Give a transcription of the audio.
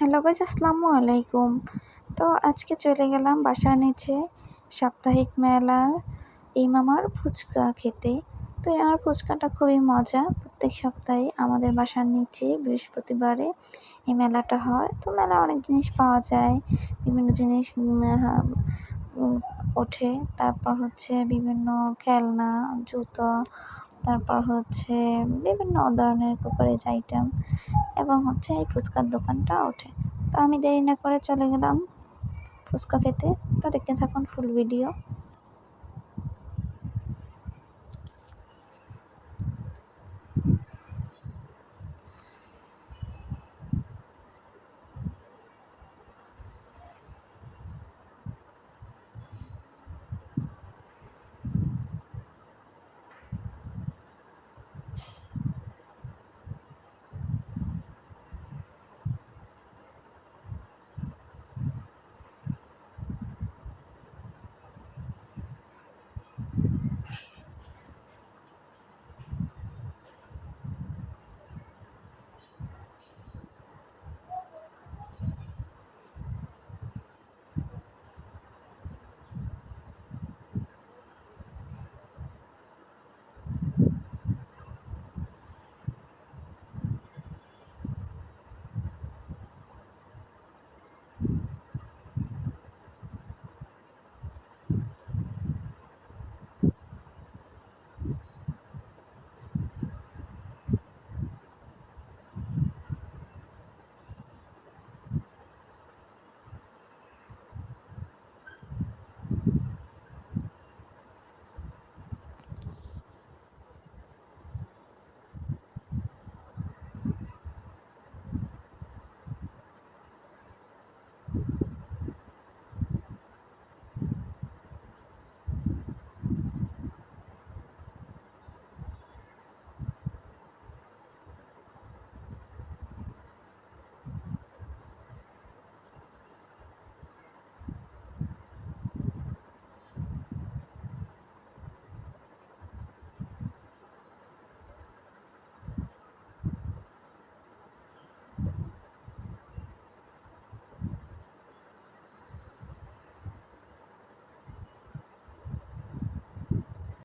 Hello guys আসসালামু আলাইকুম। তো আজকে চলে গেলাম বাসার নিচে সাপ্তাহিক মেলার এই মামার ফুচকা খেতে। তো আমার ফুচকাটা খুবই মজা। প্রত্যেক সপ্তাহে আমাদের বাসার নিচে বৃহস্পতিবারে এই মেলাটা হয়। তো মেলা অনেক জিনিস পাওয়া যায়। বিভিন্ন জিনিস ওঠে। তারপর হচ্ছে বিভিন্ন খেলনা, জুতো তারপর হচ্ছে বিভিন্ন ধরনের কুকারেজ আইটেম এবং হচ্ছে এই ফুচকার দোকানটা ওঠে। তো আমি দেরি না করে চলে গেলাম ফুচকা খেতে। তো দেখতে থাকুন ফুল ভিডিও